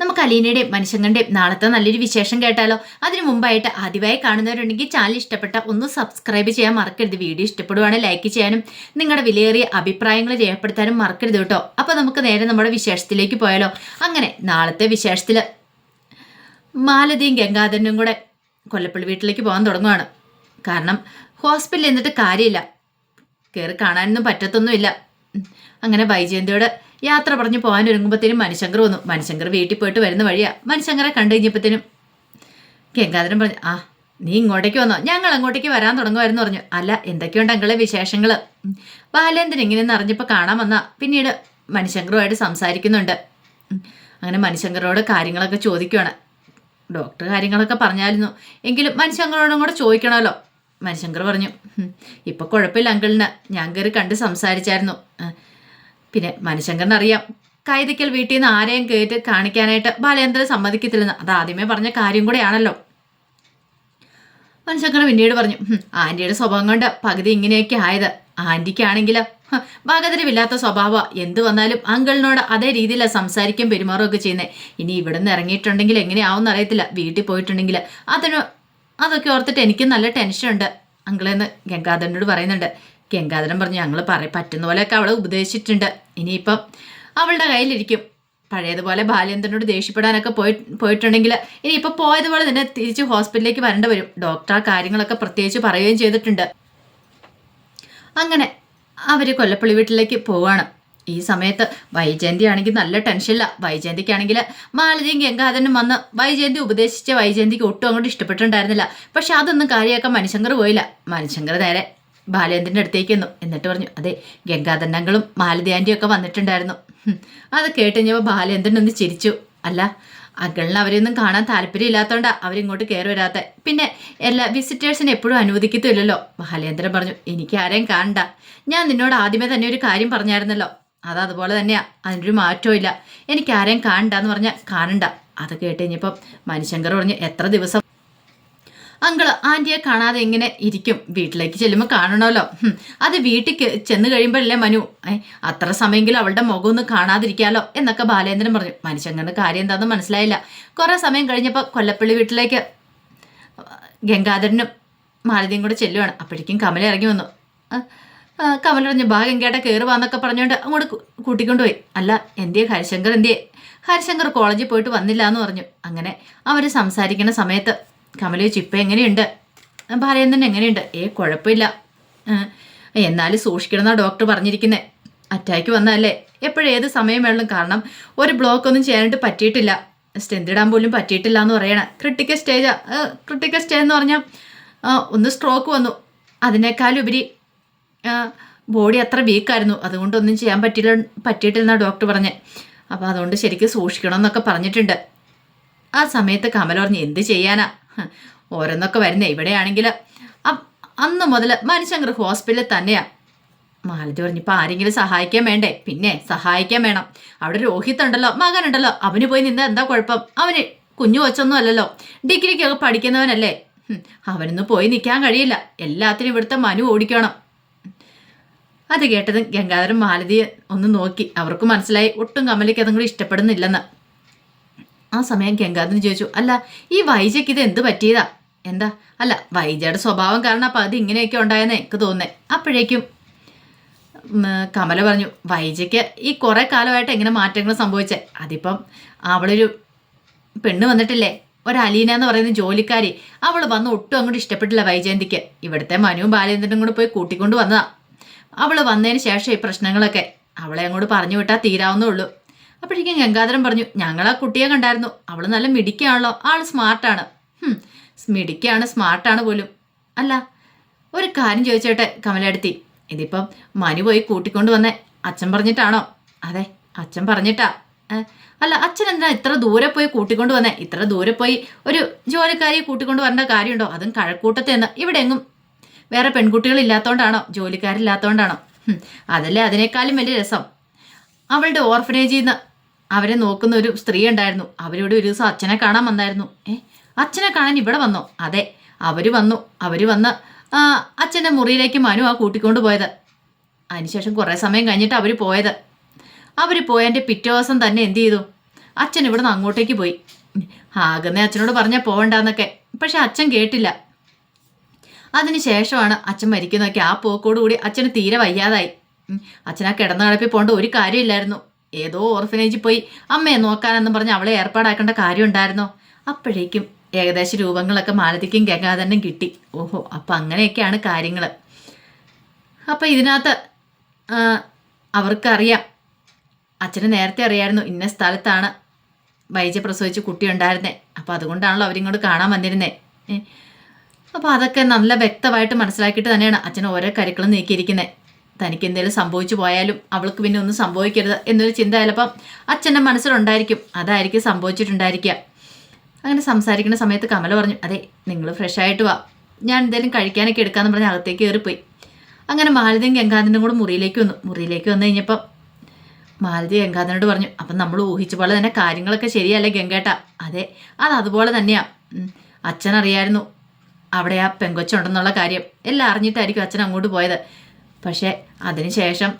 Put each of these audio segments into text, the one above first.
നമുക്ക് അലീനയുടെയും മനുഷ്യങ്ങളുടെയും നാളത്തെ നല്ലൊരു വിശേഷം കേട്ടാലോ? അതിനു മുമ്പായിട്ട് ആദ്യമായി കാണുന്നവരുണ്ടെങ്കിൽ ചാനൽ ഇഷ്ടപ്പെട്ട ഒന്ന് സബ്സ്ക്രൈബ് ചെയ്യാൻ മറക്കരുത്. വീഡിയോ ഇഷ്ടപ്പെടുവാണെങ്കിൽ ലൈക്ക് ചെയ്യാനും നിങ്ങളുടെ വിലയേറിയ അഭിപ്രായങ്ങൾ രേഖപ്പെടുത്താനും മറക്കരുത് കേട്ടോ. അപ്പോൾ നമുക്ക് നേരെ നമ്മുടെ വിശേഷത്തിലേക്ക് പോയാലോ? അങ്ങനെ നാളത്തെ വിശേഷത്തിൽ മാലതിയും ഗംഗാധരനും കൂടെ കൊല്ലപ്പള്ളി വീട്ടിലേക്ക് പോകാൻ തുടങ്ങുവാണ്. കാരണം ഹോസ്പിറ്റലിൽ എന്നിട്ട് കാര്യമില്ല. കയറി കാണാനൊന്നും പറ്റത്തൊന്നുമില്ല. അങ്ങനെ വൈജയന്തിയോട് യാത്ര പറഞ്ഞു പോകാൻ ഒരുങ്ങുമ്പോഴത്തേനും മനുശങ്കർ വന്നു. മനുശങ്കർ വീട്ടിൽ പോയിട്ട് വരുന്ന വഴിയാ. മനുശങ്കറെ കണ്ടു കഴിഞ്ഞപ്പോഴത്തേനും ഗംഗാധരൻ പറഞ്ഞു ആ നീ ഇങ്ങോട്ടേക്ക് വന്നോ. ഞങ്ങൾ അങ്ങോട്ടേക്ക് വരാൻ തുടങ്ങുമായിരുന്നു പറഞ്ഞു. അല്ല എന്തൊക്കെയുണ്ട് അങ്ങളെ വിശേഷങ്ങൾ? ബാലേന്ദ്രൻ ഇങ്ങനെയെന്ന് അറിഞ്ഞപ്പോൾ കാണാൻ വന്ന പിന്നീട് മനുശങ്കറുമായിട്ട് സംസാരിക്കുന്നുണ്ട്. അങ്ങനെ മനുശങ്കറോട് കാര്യങ്ങളൊക്കെ ചോദിക്കുവാണ്. ഡോക്ടർ കാര്യങ്ങളൊക്കെ പറഞ്ഞായിരുന്നു. എങ്കിലും മനുശങ്കറോടും കൂടെ ചോദിക്കണമല്ലോ. മനുശങ്കർ പറഞ്ഞു "ഹും, ഇപ്പൊ കുഴപ്പമില്ല അങ്കിളിന്. ഞാൻ കയറി കണ്ട് സംസാരിച്ചായിരുന്നു. പിന്നെ മനുശങ്കറിന് അറിയാം. കൈതയ്ക്കൽ വീട്ടിൽ നിന്ന് ആരെയും കയറ്റി കാണിക്കാനായിട്ട് ബാലേന്ദ്രൻ സമ്മതിക്കത്തില്ലെന്ന്. അത് ആദ്യമേ പറഞ്ഞ കാര്യം കൂടെയാണല്ലോ. മനുശങ്കർ പിന്നീട് പറഞ്ഞു ആന്റിയുടെ സ്വഭാവം കൊണ്ട് പകുതി ഇങ്ങനെയൊക്കെ ആയത്. ആന്റിക്കാണെങ്കിലോ? ഹ, വകതിരിവില്ലാത്ത സ്വഭാവ എന്ത് വന്നാലും അങ്കിളിനോട് അതേ രീതിയിലാണ് സംസാരിക്കും പെരുമാറുകയൊക്കെ ചെയ്യുന്നത് ഇനി ഇവിടെ നിന്ന് ഇറങ്ങിയിട്ടുണ്ടെങ്കിൽ എങ്ങനെയാവും അറിയത്തില്ല. വീട്ടിൽ പോയിട്ടുണ്ടെങ്കിൽ അതിന് അതൊക്കെ ഓർത്തിട്ട് എനിക്ക് നല്ല ടെൻഷനുണ്ട്. അങ്കിളെന്ന് ഗംഗാധരനോട് പറയുന്നുണ്ട്. ഗംഗാധരൻ പറഞ്ഞു ഞങ്ങൾ പറയും പറ്റുന്ന പോലെയൊക്കെ അവളെ ഉപദേശിച്ചിട്ടുണ്ട്. ഇനിയിപ്പം അവളുടെ കയ്യിലിരിക്കും. പഴയതുപോലെ ബാലേന്ദ്രനോട് ദേഷ്യപ്പെടാനൊക്കെ പോയി പോയിട്ടുണ്ടെങ്കിൽ ഇനിയിപ്പോൾ പോയതുപോലെ തന്നെ തിരിച്ച് ഹോസ്പിറ്റലിലേക്ക് വരേണ്ടി വരും. ഡോക്ടർ ആ കാര്യങ്ങളൊക്കെ പ്രത്യേകിച്ച് പറയുകയും ചെയ്തിട്ടുണ്ട്. അങ്ങനെ അവർ കൊല്ലപ്പള്ളി വീട്ടിലേക്ക് പോവാണ്. ഈ സമയത്ത് വൈജയന്തി ആണെങ്കിൽ നല്ല ടെൻഷനില്ല വൈജയന്തിക്കാണെങ്കിൽ മാലതിയും ഗംഗാധരനും വന്ന് വൈജയന്തി ഉപദേശിച്ച വൈജയന്തിക്ക് ഒട്ടും അങ്ങോട്ട് ഇഷ്ടപ്പെട്ടിട്ടുണ്ടായിരുന്നില്ല. പക്ഷെ അതൊന്നും കാര്യമാക്കാൻ മനുശങ്കർ പോയില്ല. മനുശങ്കർ നേരെ ബാലേന്ദ്രന്റെ അടുത്തേക്ക് വന്നു എന്നിട്ട് പറഞ്ഞു അതെ ഗംഗാധരനങ്ങളും മാലതി ആന്റിയും ഒക്കെ വന്നിട്ടുണ്ടായിരുന്നു അത് കേട്ട് കഴിഞ്ഞപ്പോൾ ബാലേന്ദ്രൻ ഒന്ന് ചിരിച്ചു. അല്ല അകളിന് അവരെയൊന്നും കാണാൻ താല്പര്യമില്ലാത്തതുകൊണ്ടാ അവരിങ്ങോട്ട് കയറി വരാത്ത. പിന്നെ എല്ലാ വിസിറ്റേഴ്സിനെ എപ്പോഴും അനുവദിക്കത്തില്ലല്ലോ. ബാലേന്ദ്രൻ പറഞ്ഞു എനിക്ക് ആരെയും കാണണ്ട. ഞാൻ നിന്നോട് ആദ്യമേ തന്നെ ഒരു കാര്യം പറഞ്ഞായിരുന്നല്ലോ. അത് അതുപോലെ തന്നെയാ അതിനൊരു മാറ്റവും ഇല്ല. എനിക്ക് ആരെയും കാണണ്ടെന്ന് പറഞ്ഞാൽ കാണണ്ട. അത് കേട്ട് കഴിഞ്ഞപ്പം മനുശങ്കർ പറഞ്ഞു എത്ര ദിവസം അങ്കിൾ ആന്റിയെ കാണാതെ എങ്ങനെ ഇരിക്കും. വീട്ടിലേക്ക് ചെല്ലുമ്പോൾ കാണണമല്ലോ. അത് വീട്ടിൽ ചെന്ന് കഴിയുമ്പോഴല്ലേ മനു? അത്ര സമയമെങ്കിലും അവളുടെ മുഖം ഒന്ന് കാണാതിരിക്കാലോ? എന്നൊക്കെ ബാലേന്ദ്രൻ പറഞ്ഞു. മനുഷ്യങ്ങളുടെ കാര്യം എന്താണെന്ന് മനസ്സിലായില്ല. കുറേ സമയം കഴിഞ്ഞപ്പോൾ കൊല്ലപ്പള്ളി വീട്ടിലേക്ക് ഗംഗാധരനും മാലതിയും കൂടെ ചെല്ലുവാണ്. അപ്പോഴേക്കും കമല ഇറങ്ങി വന്നു. ആ, ആ, കമല പറഞ്ഞു. ബാ ഗംഗേട്ട കയറി വാന്നൊക്കെ പറഞ്ഞുകൊണ്ട് അങ്ങോട്ട് കൂട്ടിക്കൊണ്ട് പോയി അല്ല എന്തിയെ? ഹരിശങ്കർ എന്തിയെ? ഹരിശങ്കർ കോളേജിൽ പോയിട്ട് വന്നില്ല എന്ന് പറഞ്ഞു. അങ്ങനെ അവർ സംസാരിക്കുന്ന സമയത്ത് കമല ചോദിച്ചു ഇപ്പം എങ്ങനെയുണ്ട് ബാലചന്ദ്രൻ എങ്ങനെയുണ്ട്? ഏ കുഴപ്പമില്ല. എന്നാലും സൂക്ഷിക്കണമെന്നാണ് ഡോക്ടർ പറഞ്ഞിരിക്കുന്നത് അറ്റാക്ക് വന്നതല്ലേ? എപ്പോഴേത് സമയം വേണം കാരണം ഒരു ബ്ലോക്ക് ഒന്നും ചെയ്യാനായിട്ട് പറ്റിയിട്ടില്ല. സ്റ്റെന്ത് ഇടാൻ പോലും പറ്റിയിട്ടില്ല എന്ന് പറയണേ ക്രിട്ടിക്കൽ സ്റ്റേജാ ക്രിട്ടിക്കൽ സ്റ്റേജ് എന്ന് പറഞ്ഞാൽ ഒന്ന് സ്ട്രോക്ക് വന്നു. അതിനേക്കാളുപരി ബോഡി അത്ര വീക്കായിരുന്നു അതുകൊണ്ടൊന്നും ചെയ്യാൻ പറ്റില്ല പറ്റിയിട്ടില്ലെന്നാണ് ഡോക്ടർ പറഞ്ഞത് അപ്പോൾ അതുകൊണ്ട് ശരിക്കും സൂക്ഷിക്കണം എന്നൊക്കെ പറഞ്ഞിട്ടുണ്ട്. ആ സമയത്ത് കമല പറഞ്ഞു എന്ത് ചെയ്യാനാ? ഓരോന്നൊക്കെ വരുന്നേ. ഇവിടെയാണെങ്കിൽ അന്ന് മുതൽ മനുശങ്കർ ഹോസ്പിറ്റലിൽ തന്നെയാ. മാലതി പറഞ്ഞു ഇപ്പം ആരെങ്കിലും സഹായിക്കാൻ വേണ്ടേ? പിന്നെ സഹായിക്കാൻ വേണം. അവിടെ രോഹിത് ഉണ്ടല്ലോ മകനുണ്ടല്ലോ അവന് പോയി നിന്ന് എന്താ കുഴപ്പം? അവന് കുഞ്ഞു കൊച്ചൊന്നും അല്ലല്ലോ. ഡിഗ്രിക്കൊക്കെ പഠിക്കുന്നവനല്ലേ. അവനൊന്നും പോയി നിൽക്കാൻ കഴിയില്ല. എല്ലാത്തിനും ഇവിടുത്തെ മനു ഓടിക്കണം. അത് കേട്ടതും ഗംഗാധരൻ മാലതിയെ ഒന്ന് നോക്കി. അവർക്ക് മനസ്സിലായി ഒട്ടും കമലിക്ക് അതും കൂടി ഇഷ്ടപ്പെടുന്നില്ലെന്ന്. ആ സമയം ഗംഗാധരൻ ചോദിച്ചു അല്ല ഈ വൈജയ്ക്ക് ഇത് എന്ത് പറ്റിയതാ? എന്താ? അല്ല വൈജയുടെ സ്വഭാവം കാരണം അപ്പം അത് ഇങ്ങനെയൊക്കെ ഉണ്ടായെന്നേ എനിക്ക് തോന്നുന്നേ. അപ്പോഴേക്കും കമല പറഞ്ഞു വൈജയ്ക്ക് ഈ കുറേ കാലമായിട്ട് എങ്ങനെ മാറ്റങ്ങൾ സംഭവിച്ചേ? അതിപ്പം അവളൊരു പെണ്ണ് വന്നിട്ടില്ലേ? ഒരു അലീന എന്ന് പറയുന്ന ജോലിക്കാരി. അവൾ വന്ന് ഒട്ടും അങ്ങോട്ട് ഇഷ്ടപ്പെട്ടില്ല വൈജയന്തിക്ക്. ഇവിടുത്തെ മനുവും ബാലേന്ദ്രനും കൂടെ പോയി കൂട്ടിക്കൊണ്ട് വന്നതാ. അവൾ വന്നതിന് ശേഷം ഈ പ്രശ്നങ്ങളൊക്കെ അവളെ അങ്ങോട്ട് പറഞ്ഞു വിട്ടാൽ തീരാവുന്നേ ഉള്ളൂ. അപ്പോഴേക്കും ഗംഗാധരൻ പറഞ്ഞു ഞങ്ങൾ ആ കുട്ടിയെ കണ്ടായിരുന്നു. അവൾ നല്ല മിടിക്കാണല്ലോ ആൾ സ്മാർട്ടാണ്. മിടിക്കാണ് സ്മാർട്ടാണ് പോലും. അല്ല ഒരു കാര്യം ചോദിച്ചോട്ടെ കമലടുത്തി. ഇതിപ്പം മനു പോയി കൂട്ടിക്കൊണ്ട് വന്നേ. അച്ഛൻ പറഞ്ഞിട്ടാണോ? അതെ അച്ഛൻ പറഞ്ഞിട്ടാ. അല്ല അച്ഛൻ എന്താ ഇത്ര ദൂരെ പോയി കൂട്ടിക്കൊണ്ട് വന്നേ? ഇത്ര ദൂരെ പോയി ഒരു ജോലിക്കാരിയെ കൂട്ടിക്കൊണ്ട് വരേണ്ട കാര്യമുണ്ടോ? അതും കഴക്കൂട്ടത്ത് നിന്ന് ഇവിടെ എങ്ങും വേറെ പെൺകുട്ടികൾ ഇല്ലാത്തതുകൊണ്ടാണോ ജോലിക്കാരില്ലാത്തതുകൊണ്ടാണോ അതല്ലേ അതിനേക്കാളും വലിയ രസം. അവളുടെ ഓർഫനേജിൽ നിന്ന് അവരെ നോക്കുന്ന ഒരു സ്ത്രീ ഉണ്ടായിരുന്നു. അവരോട് ഒരു ദിവസം അച്ഛനെ കാണാൻ വന്നായിരുന്നു. ഏ അച്ഛനെ കാണാൻ ഇവിടെ വന്നോ? അതെ അവർ വന്നു. അവർ വന്ന് അച്ഛന്റെ മുറിയിലേക്ക് മനു ആ കൂട്ടിക്കൊണ്ട് പോയത്. അതിനുശേഷം കുറേ സമയം കഴിഞ്ഞിട്ട് അവർ പോയത്. അവർ പോയതിന്റെ പിറ്റേ ദിവസം തന്നെ എന്ത് ചെയ്തു? അച്ഛൻ ഇവിടുന്ന് അങ്ങോട്ടേക്ക് പോയി. ആകുന്ന അച്ഛനോട് പറഞ്ഞാൽ പോകണ്ടെന്നൊക്കെ പക്ഷെ അച്ഛൻ കേട്ടില്ല. അതിനുശേഷമാണ് അച്ഛൻ മരിക്കുന്നതൊക്കെ ആ പോക്കോടുകൂടി അച്ഛന് തീരെ വയ്യാതായി. അച്ഛനാ കിടന്ന കിടപ്പിൽ പോകേണ്ട ഒരു കാര്യമില്ലായിരുന്നു. ഏതോ ഓർഫനേജിൽ പോയി. അമ്മയെ നോക്കാനെന്ന് പറഞ്ഞ് അവളെ ഏർപ്പാടാക്കേണ്ട കാര്യം ഉണ്ടായിരുന്നോ അപ്പോഴേക്കും ഏകദേശം രൂപങ്ങളൊക്കെ മാലതിക്കും ഗംഗാധരനും കിട്ടി. ഓഹോ അപ്പം അങ്ങനെയൊക്കെയാണ് കാര്യങ്ങൾ അപ്പം ഇതിനകത്ത് അവർക്കറിയാം. അച്ഛന് നേരത്തെ അറിയായിരുന്നു ഇന്ന സ്ഥലത്താണ് വൈജ പ്രസവിച്ച് കുട്ടി ഉണ്ടായിരുന്നേ. അപ്പോൾ അതുകൊണ്ടാണല്ലോ അവരിങ്ങോട്ട് കാണാൻ വന്നിരുന്നത്. അപ്പോൾ അതൊക്കെ നല്ല വ്യക്തമായിട്ട് മനസ്സിലാക്കിയിട്ട് തന്നെയാണ് അച്ഛൻ ഓരോ കരുക്കളും നീക്കിയിരിക്കുന്നത് തനിക്ക് എന്തെങ്കിലും സംഭവിച്ചു പോയാലും അവൾക്ക് പിന്നെ ഒന്നും സംഭവിക്കരുത് എന്നൊരു ചിന്ത ചിലപ്പം അച്ഛന്റെ മനസ്സിലുണ്ടായിരിക്കും. അതായിരിക്കും സംഭവിച്ചിട്ടുണ്ടായിരിക്കുക. അങ്ങനെ സംസാരിക്കുന്ന സമയത്ത് കമല പറഞ്ഞു അതെ നിങ്ങൾ ഫ്രഷ് ആയിട്ട് വാ. ഞാൻ എന്തെങ്കിലും കഴിക്കാനൊക്കെ എടുക്കാന്ന് പറഞ്ഞ് അകത്തേക്ക് കയറിപ്പോയി. അങ്ങനെ മാലതിയും ഗംഗാധരനും കൂടെ മുറിയിലേക്ക് വന്നു. മുറിയിലേക്ക് വന്നു കഴിഞ്ഞപ്പം മാലതി ഗംഗാധരനോട് പറഞ്ഞു അപ്പം നമ്മൾ ഊഹിച്ച പോലെ തന്നെ കാര്യങ്ങളൊക്കെ ശരിയല്ലേ ഗംഗേട്ട? അതെ അത് അതുപോലെ അച്ഛനറിയായിരുന്നു അച്ഛൻ അറിയായിരുന്നു അവിടെ ആ പെങ്കൊച്ചുണ്ടെന്നുള്ള കാര്യം. എല്ലാം അറിഞ്ഞിട്ടായിരിക്കും അച്ഛൻ അങ്ങോട്ട് പോയത്. പക്ഷേ അതിനുശേഷം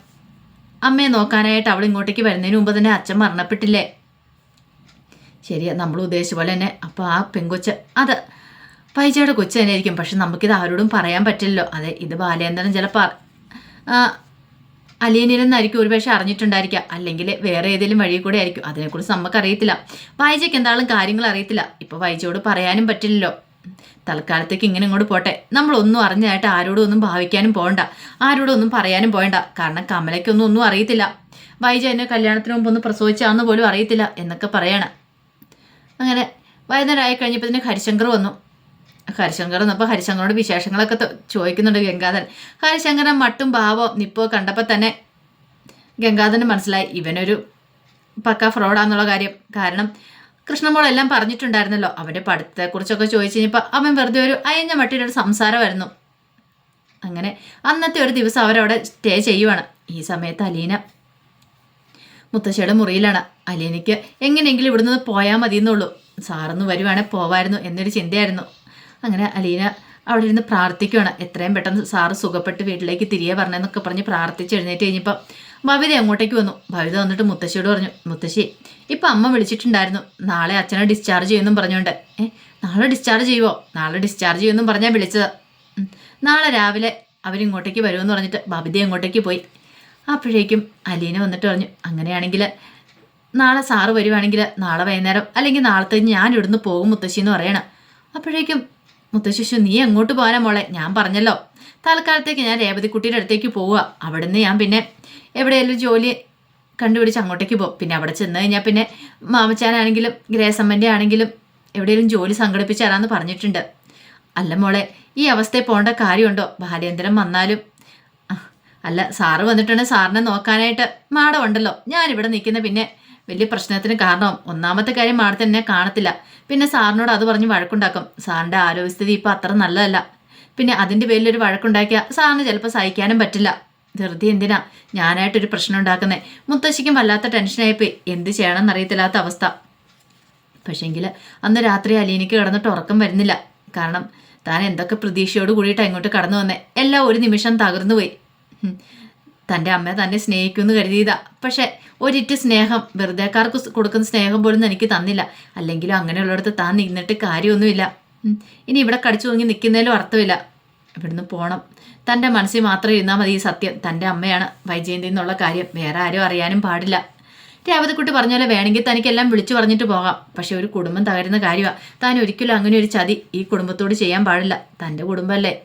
അമ്മയെ നോക്കാനായിട്ട് അവൾ ഇങ്ങോട്ടേക്ക് വരുന്നതിന് മുമ്പ് തന്നെ അച്ഛൻ മരണപ്പെട്ടില്ലേ? ശരിയാ നമ്മൾ ഉദ്ദേശിച്ച പോലെ തന്നെ. അപ്പോൾ ആ പെങ്കൊച്ച് അത് പൈജയുടെ കൊച്ചു തന്നെ ആയിരിക്കും പക്ഷെ നമുക്കിത് ആരോടും പറയാൻ പറ്റില്ലല്ലോ. അതെ ഇത് ബാലേന്ദ്രൻ ചിലപ്പോൾ ഒരു പക്ഷേ അറിഞ്ഞിട്ടുണ്ടായിരിക്കുക അല്ലെങ്കിൽ വേറെ ഏതെങ്കിലും വഴി കൂടെ ആയിരിക്കും. അതിനെക്കുറിച്ച് നമുക്കറിയത്തില്ല വൈജയ്ക്ക് എന്തായാലും കാര്യങ്ങൾ അറിയത്തില്ല. ഇപ്പോൾ വൈജയോട് പറയാനും പറ്റില്ലല്ലോ. തൽക്കാലത്തേക്ക് ഇങ്ങനെ ഇങ്ങോട്ട് പോട്ടെ. നമ്മളൊന്നും അറിഞ്ഞതായിട്ട് ആരോടും ഒന്നും ഭാവിക്കാനും പോകണ്ട. ആരോടും ഒന്നും പറയാനും പോകണ്ട. കാരണം കമലയ്ക്കൊന്നും ഒന്നും അറിയത്തില്ല. വൈജ എന്നെ കല്യാണത്തിന് മുമ്പ് ഒന്ന് പ്രസവിച്ചാന്ന് പോലും അറിയത്തില്ല എന്നൊക്കെ പറയണം. അങ്ങനെ വൈകുന്നേരമായി കഴിഞ്ഞപ്പോൾ തന്നെ ഹരിശങ്കർ വന്നു. ഹരിശങ്കർ എന്നപ്പോൾ ഹരിശങ്കറോട് വിശേഷങ്ങളൊക്കെ ചോദിക്കുന്നുണ്ട് ഗംഗാധരൻ. ഹരിശങ്കരൻ മട്ടും ഭാവോ നിപ്പോ കണ്ടപ്പോൾ തന്നെ ഗംഗാധരൻ മനസ്സിലായി. ഇവനൊരു പക്ക ഫ്രോഡാന്നുള്ള കാര്യം. കാരണം കൃഷ്ണമോളെല്ലാം പറഞ്ഞിട്ടുണ്ടായിരുന്നല്ലോ. അവന്റെ പഠിത്തത്തെക്കുറിച്ചൊക്കെ ചോദിച്ചു കഴിഞ്ഞപ്പോൾ അവൻ വെറുതെ ഒരു അയഞ്ഞ മട്ടിലൊരു സംസാരമായിരുന്നു അങ്ങനെ അന്നത്തെ ഒരു ദിവസം അവരവിടെ സ്റ്റേ ചെയ്യുവാണ്. ഈ സമയത്ത് അലീന മുത്തശ്ശിയുടെ മുറിയിലാണ്. അലീനയ്ക്ക് എങ്ങനെയെങ്കിലും ഇവിടുന്ന് പോയാൽ മതി എന്നുള്ളൂ സാറൊന്ന് വരുവാണെങ്കിൽ പോവായിരുന്നു എന്നൊരു ചിന്തയായിരുന്നു. അങ്ങനെ അലീന അവിടെ ഇരുന്ന് പ്രാർത്ഥിക്കുകയാണ് എത്രയും പെട്ടെന്ന് സാറ് സുഖപ്പെട്ട് വീട്ടിലേക്ക് തിരികെ പറഞ്ഞെന്നൊക്കെ പറഞ്ഞ് പ്രാർത്ഥിച്ച് എഴുന്നേറ്റ് കഴിഞ്ഞപ്പോൾ ഭവിത അങ്ങോട്ടേക്ക് വന്നു. ഭവിത വന്നിട്ട് മുത്തശ്ശിയോട് പറഞ്ഞു മുത്തശ്ശി ഇപ്പം അമ്മ വിളിച്ചിട്ടുണ്ടായിരുന്നു. നാളെ അച്ഛനെ ഡിസ്ചാർജ് ചെയ്യുമെന്നും പറഞ്ഞുകൊണ്ട്. ഏ നാളെ ഡിസ്ചാർജ് ചെയ്യുമോ നാളെ ഡിസ്ചാർജ് ചെയ്യുമെന്നും പറഞ്ഞാൽ വിളിച്ചത്. നാളെ രാവിലെ അവരിങ്ങോട്ടേക്ക് വരുമെന്ന് പറഞ്ഞിട്ട് ബബിത അങ്ങോട്ടേക്ക് പോയി. അപ്പോഴേക്കും അലീന വന്നിട്ട് പറഞ്ഞു അങ്ങനെയാണെങ്കിൽ നാളെ സാറ് വരുവാണെങ്കിൽ നാളെ വൈകുന്നേരം അല്ലെങ്കിൽ നാളത്തെ ഞാൻ ഇവിടുന്ന് പോകും മുത്തശ്ശി എന്ന് പറയണം. അപ്പോഴേക്കും മുത്തശ്ശിശു നീ എങ്ങോട്ട് പോകാനാ മോളെ. ഞാൻ പറഞ്ഞല്ലോ. തൽക്കാലത്തേക്ക് ഞാൻ രേവതി രേവതിക്കുട്ടിയുടെ അടുത്തേക്ക് പോവുക. അവിടുന്ന് ഞാൻ പിന്നെ എവിടെയെങ്കിലും ജോലി കണ്ടുപിടിച്ച് അങ്ങോട്ടേക്ക് പോകും. പിന്നെ അവിടെ ചെന്ന് കഴിഞ്ഞാൽ പിന്നെ മാമച്ചാനാണെങ്കിലും ഗ്രേസമ്മന്റെ ആണെങ്കിലും എവിടെയെങ്കിലും ജോലി സംഘടിപ്പിച്ച് തരാമെന്ന് പറഞ്ഞിട്ടുണ്ട്. അല്ല മോളെ ഈ അവസ്ഥയിൽ പോകേണ്ട കാര്യമുണ്ടോ? ബാലേന്ദ്രൻ വന്നാലും. അല്ല സാറ് വന്നിട്ടുണ്ടെങ്കിൽ സാറിനെ നോക്കാനായിട്ട് മാഡം ഉണ്ടല്ലോ ഞാനിവിടെ നിൽക്കുന്ന പിന്നെ വലിയ പ്രശ്നത്തിന് കാരണം ഒന്നാമത്തെ കാര്യം മാഡത്തിന് എന്നെ കാണത്തില്ല. പിന്നെ സാറിനോട് അത് പറഞ്ഞ് വഴക്കുണ്ടാക്കും. സാറിന്റെ ആരോഗ്യസ്ഥിതി ഇപ്പം അത്ര നല്ലതല്ല. പിന്നെ അതിന്റെ പേരിൽ ഒരു വഴക്കുണ്ടാക്കിയാൽ സാറിന് ചിലപ്പോൾ സഹിക്കാനും പറ്റില്ല. ധൃതി എന്തിനാ ഞാനായിട്ടൊരു പ്രശ്നം ഉണ്ടാക്കുന്നേ? മുത്തശ്ശിക്കും വല്ലാത്ത ടെൻഷനായിപ്പോയി എന്ത് ചെയ്യണമെന്ന് എന്നറിയത്തില്ലാത്ത അവസ്ഥ. പക്ഷേങ്കിൽ അന്ന് രാത്രി അലീനയ്ക്ക് കിടന്നിട്ട് ഉറക്കം വരുന്നില്ല. കാരണം താൻ എന്തൊക്കെ പ്രതീക്ഷയോട് കൂടിയിട്ട് അങ്ങോട്ട് കടന്നു വന്നേ. എല്ലാം ഒരു നിമിഷം തകർന്നു പോയി. തന്റെ അമ്മ തന്നെ സ്നേഹിക്കുമെന്ന് കരുതിയതാ. പക്ഷേ ഒരിറ്റ് സ്നേഹം വെറുതെക്കാർക്ക് കൊടുക്കുന്ന സ്നേഹം പോലും എനിക്ക് തന്നില്ല. അല്ലെങ്കിലും അങ്ങനെയുള്ളിടത്ത് താൻ നിന്നിട്ട് കാര്യമൊന്നുമില്ല. ഇനി ഇവിടെ കടിച്ചു തൂങ്ങി നിൽക്കുന്നതിലും അർത്ഥമില്ല. ഇവിടുന്ന് പോകണം തന്റെ മനസ്സിൽ മാത്രം ഇരുന്നാൽ മതി ഈ സത്യം. തന്റെ അമ്മയാണ് വൈജയന്തി എന്നുള്ള കാര്യം. വേറെ ആരും അറിയാനും പാടില്ല. രേവതിക്കുട്ടി പറഞ്ഞ പോലെ വേണമെങ്കിൽ തനിക്കെല്ലാം വിളിച്ചു പറഞ്ഞിട്ട് പോകാം. പക്ഷെ ഒരു കുടുംബം തകരുന്ന കാര്യമാണ് താൻ ഒരിക്കലും അങ്ങനെ ഒരു ചതി ഈ കുടുംബത്തോട് ചെയ്യാൻ പാടില്ല. തന്റെ കുടുംബമല്ലേ?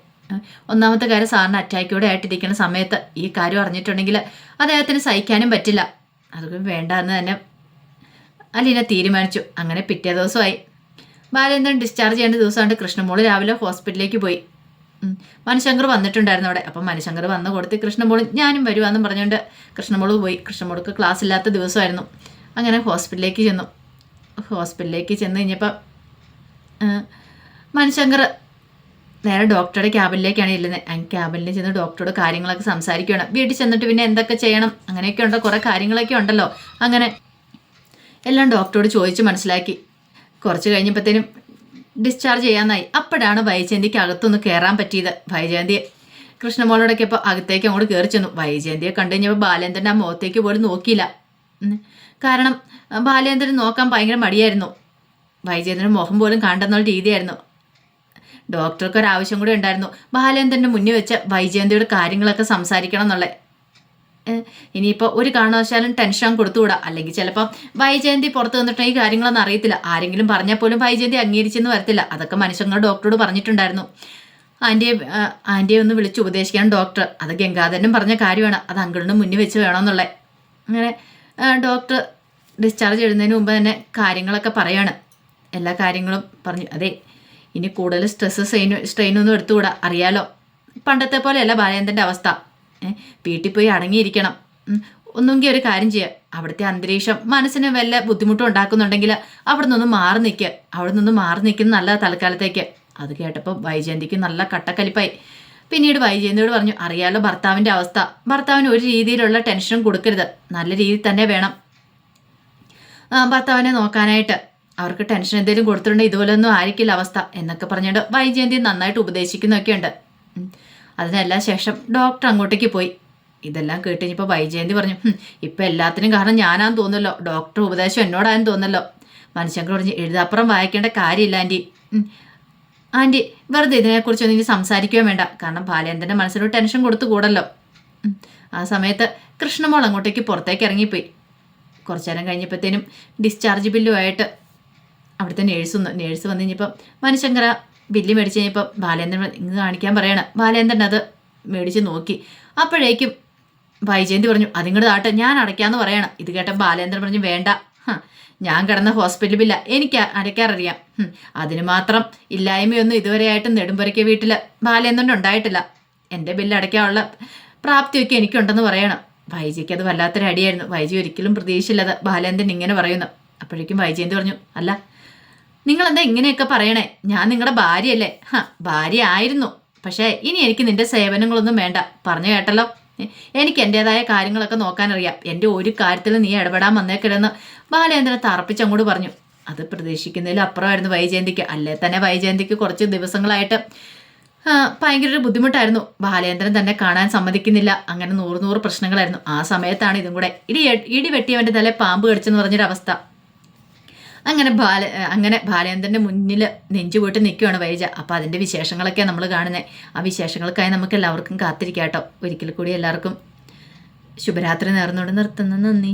ഒന്നാമത്തെ കാര്യം സാറിന് അറ്റാക്കോടെ ആയിട്ടിരിക്കുന്ന സമയത്ത് ഈ കാര്യം അറിഞ്ഞിട്ടുണ്ടെങ്കിൽ അദ്ദേഹത്തിന് സഹിക്കാനും പറ്റില്ല. അതൊക്കെ വേണ്ട എന്ന് തന്നെ അലീന തീരുമാനിച്ചു. അങ്ങനെ പിറ്റേ ദിവസമായി. ബാലേന്ദ്രൻ ഡിസ്ചാർജ് ചെയ്യേണ്ട ദിവസമായിട്ട് കൃഷ്ണമോൾ രാവിലെ ഹോസ്പിറ്റലിലേക്ക് പോയി. മനുശങ്കർ വന്നിട്ടുണ്ടായിരുന്നു അവിടെ. അപ്പം മനുശങ്കർ വന്ന് കൊടുത്ത് കൃഷ്ണമോൾ ഞാനും വരുവാന്നും പറഞ്ഞുകൊണ്ട് കൃഷ്ണമോൾ പോയി. കൃഷ്ണമോൾക്ക് ക്ലാസ് ഇല്ലാത്ത ദിവസമായിരുന്നു. അങ്ങനെ ഹോസ്പിറ്റലിലേക്ക് ചെന്നു. ഹോസ്പിറ്റലിലേക്ക് ചെന്ന് കഴിഞ്ഞപ്പോൾ മനുശങ്കർ നേരെ ഡോക്ടറുടെ ക്യാബിനിലേക്കാണ് ചെല്ലുന്നത്. ക്യാബിനിൽ ചെന്ന് ഡോക്ടറോട് കാര്യങ്ങളൊക്കെ സംസാരിക്കുകയാണ് വീട്ടിൽ ചെന്നിട്ട് പിന്നെ എന്തൊക്കെ ചെയ്യണം? അങ്ങനെയൊക്കെ ഉണ്ടോ? കുറേ കാര്യങ്ങളൊക്കെ ഉണ്ടല്ലോ. അങ്ങനെ എല്ലാം ഡോക്ടറോട് ചോദിച്ച് മനസ്സിലാക്കി. കുറച്ച് കഴിഞ്ഞപ്പോഴത്തേനും ഡിസ്ചാർജ് ചെയ്യാനായി. അപ്പോഴാണ് വൈജയന്തിക്ക് അകത്തൊന്ന് കയറാൻ പറ്റിയത് വൈജയന്തിയെ. കൃഷ്ണമോളോടൊക്കെ ഇപ്പോൾ അകത്തേക്ക് അങ്ങോട്ട് കയറി ചെന്നു വൈജയന്തിയെ കണ്ടു കഴിഞ്ഞപ്പോൾ ബാലേന്ദ്രന്റെ ആ മുഖത്തേക്ക് പോലും നോക്കിയില്ല. കാരണം ബാലേന്ദ്രൻ നോക്കാൻ ഭയങ്കര മടിയായിരുന്നു. വൈജേന്ദ്രൻ മുഖം പോലും കണ്ടെന്നുള്ള രീതിയായിരുന്നു. ഡോക്ടർക്ക് ഒരു ആവശ്യം കൂടി ഉണ്ടായിരുന്നു. ബാലേന്ദ്രന്റെ മുന്നിൽ വെച്ച വൈജയന്തിയുടെ കാര്യങ്ങളൊക്കെ സംസാരിക്കണം എന്നുള്ളത്. ഇനിയിപ്പോൾ ഒരു കാരണവശാലും ടെൻഷൻ കൊടുത്തുകൂടാ. അല്ലെങ്കിൽ ചിലപ്പോൾ വൈജയന്തി പുറത്ത് വന്നിട്ട് ഈ കാര്യങ്ങളൊന്നും അറിയത്തില്ല. ആരെങ്കിലും പറഞ്ഞാൽ പോലും വൈജയന്തി അംഗീകരിച്ചെന്ന് വരത്തില്ല. അതൊക്കെ മനുഷ്യങ്ങൾ ഡോക്ടറോട് പറഞ്ഞിട്ടുണ്ടായിരുന്നു. ആന്റിയെ ആന്റിയെ ഒന്ന് വിളിച്ച് ഉപദേശിക്കാൻ ഡോക്ടർ അത് ഗംഗാധരനും പറഞ്ഞ കാര്യമാണ്. അത് അങ്കിളിന് മുന്നിൽ വെച്ച് വേണമെന്നുള്ളത് അങ്ങനെ ഡോക്ടർ ഡിസ്ചാർജ് ചെയ്യുന്നതിന് മുമ്പ് തന്നെ കാര്യങ്ങളൊക്കെ പറയാണ്. എല്ലാ കാര്യങ്ങളും പറഞ്ഞു. അതെ ഇനി കൂടുതൽ സ്ട്രെസ്സ് സ്ട്രെയിൻ സ്ട്രെയിനൊന്നും എടുത്തുകൂടാ. അറിയാലോ. പണ്ടത്തെ പോലെയല്ല ബാലേന്ദ്രന്റെ അവസ്ഥ. വീട്ടിൽ പോയി അടങ്ങിയിരിക്കണം. ഒന്നുകിൽ ഒരു കാര്യം ചെയ്യുക അവിടുത്തെ അന്തരീക്ഷം മനസ്സിന് വല്ല ബുദ്ധിമുട്ടും ഉണ്ടാക്കുന്നുണ്ടെങ്കിൽ അവിടെ നിന്ന് മാറി നിൽക്കുക അവിടെ നിന്ന് മാറി നിൽക്കുന്ന നല്ല തൽക്കാലത്തേക്ക്. അത് കേട്ടപ്പോൾ വൈജയന്തിക്ക് നല്ല കട്ടക്കലിപ്പായി. പിന്നീട് വൈജയന്തിയോട് പറഞ്ഞു അറിയാലോ ഭർത്താവിന്റെ അവസ്ഥ. ഭർത്താവിന് ഒരു രീതിയിലുള്ള ടെൻഷനും കൊടുക്കരുത്. നല്ല രീതിയിൽ തന്നെ വേണം. ഭർത്താവിനെ നോക്കാനായിട്ട്. അവർക്ക് ടെൻഷൻ എന്തെങ്കിലും കൊടുത്തിട്ടുണ്ടെങ്കിൽ ഇതുപോലൊന്നും ആയിരിക്കില്ല അവസ്ഥ എന്നൊക്കെ പറഞ്ഞുകൊണ്ട് വൈജയന്തി നന്നായിട്ട് ഉപദേശിക്കുന്നൊക്കെ ഉണ്ട് അതിനെല്ലാം ശേഷം ഡോക്ടർ അങ്ങോട്ടേക്ക് പോയി. ഇതെല്ലാം കേട്ട് വൈജയന്തി പറഞ്ഞു ഇപ്പം എല്ലാത്തിനും കാരണം ഞാനാന്ന് തോന്നല്ലോ ഡോക്ടർ ഉപദേശം എന്നോടാന്ന് തോന്നല്ലോ മനുഷ്യങ്കർ പറഞ്ഞു എഴുതാപ്പുറം വായിക്കേണ്ട കാര്യമില്ല ആന്റി ആന്റി വെറുതെ ഇതിനെക്കുറിച്ചൊന്നും ഇനി സംസാരിക്കുകയും വേണ്ട. കാരണം ബാലേന്ദ്രന്റെ മനസ്സിനൊരു ടെൻഷൻ കൊടുത്തു കൂടല്ലോ. ആ സമയത്ത് കൃഷ്ണമോൾ അങ്ങോട്ടേക്ക് പുറത്തേക്ക് ഇറങ്ങിപ്പോയി. കുറച്ചു നേരം കഴിഞ്ഞപ്പോഴത്തേനും ഡിസ്ചാർജ് ബില്ലുമായിട്ട് അവിടുത്തെ നേഴ്സ് നേഴ്സ് വന്നു കഴിഞ്ഞപ്പം മനുശങ്കര ബില്ല് മേടിച്ച് കഴിഞ്ഞപ്പോൾ ബാലേന്ദ്രൻ ഇങ്ങ് കാണിക്കാൻ പറയണം. ബാലേന്ദ്രൻ അത് മേടിച്ച് നോക്കി. അപ്പോഴേക്കും വൈജയന്തി പറഞ്ഞു അതിങ്ങോട്ട് താട്ടെ ഞാൻ അടയ്ക്കാമെന്ന് പറയണം. ഇത് കേട്ടപ്പോൾ ബാലേന്ദ്രൻ പറഞ്ഞു വേണ്ട. ഞാൻ കിടന്ന ഹോസ്പിറ്റൽ ബില്ല. എനിക്ക് അടയ്ക്കാററിയാം അതിന് മാത്രം ഇല്ലായ്മയൊന്നും ഇതുവരെയായിട്ടും നെടുമ്പുരയ്ക്ക് വീട്ടിൽ ബാലേന്ദ്രൻ ഉണ്ടായിട്ടില്ല. എന്റെ ബില്ല് അടയ്ക്കാനുള്ള പ്രാപ്തിയൊക്കെ എനിക്കുണ്ടെന്ന് പറയണം. വൈജിക്ക് അത് വല്ലാത്തൊരു അടിയായിരുന്നു. വൈജി ഒരിക്കലും പ്രതീക്ഷയില്ലാതെ ബാലേന്ദ്രൻ ഇങ്ങനെ പറയുന്നു. അപ്പോഴേക്കും വൈജയന്തി പറഞ്ഞു അല്ല നിങ്ങൾ എന്താ ഇങ്ങനെയൊക്കെ പറയണേ? ഞാൻ നിങ്ങളുടെ ഭാര്യയല്ലേ. ഹാ ഭാര്യ ആയിരുന്നു. പക്ഷേ ഇനി എനിക്ക് നിന്റെ സേവനങ്ങളൊന്നും വേണ്ട. പറഞ്ഞു കേട്ടല്ലോ. എനിക്ക് എന്റെതായ കാര്യങ്ങളൊക്കെ നോക്കാനറിയാം. എന്റെ ഒരു കാര്യത്തിൽ നീ ഇടപെടാൻ വന്നേക്കില്ലെന്ന് ബാലേന്ദ്രൻ തറപ്പിച്ചങ്ങോട്ട് പറഞ്ഞു. അത് പ്രതീക്ഷിക്കുന്നതിലും അപ്പുറമായിരുന്നു വൈജയന്തിക്ക്. അല്ലേ തന്നെ വൈജയന്തിക്ക് കുറച്ച് ദിവസങ്ങളായിട്ട് ഭയങ്കര ഒരു ബുദ്ധിമുട്ടായിരുന്നു. ബാലേന്ദ്രൻ തന്നെ കാണാൻ സമ്മതിക്കുന്നില്ല. അങ്ങനെ നൂറ് നൂറ് പ്രശ്നങ്ങളായിരുന്നു. ആ സമയത്താണ് ഇതും കൂടെ. ഇടി ഇടി വെട്ടിയവന്റെ തലേ പാമ്പ് കടിച്ചെന്ന് പറഞ്ഞൊരവസ്ഥ. അങ്ങനെ ബാല അങ്ങനെ ബാലേന്ദ്രന്റെ മുന്നിൽ നെഞ്ചു പോയിട്ട് നിൽക്കുകയാണ് വൈജ. അപ്പോൾ അതിന്റെ വിശേഷങ്ങളൊക്കെ നമ്മൾ കാണുന്നത് ആ വിശേഷങ്ങൾക്കായി നമുക്ക് എല്ലാവർക്കും കാത്തിരിക്കാം കേട്ടോ ഒരിക്കൽ കൂടി എല്ലാവർക്കും ശുഭരാത്രി നേർന്നുകൊണ്ട് നിർത്തുന്നു. നന്ദി.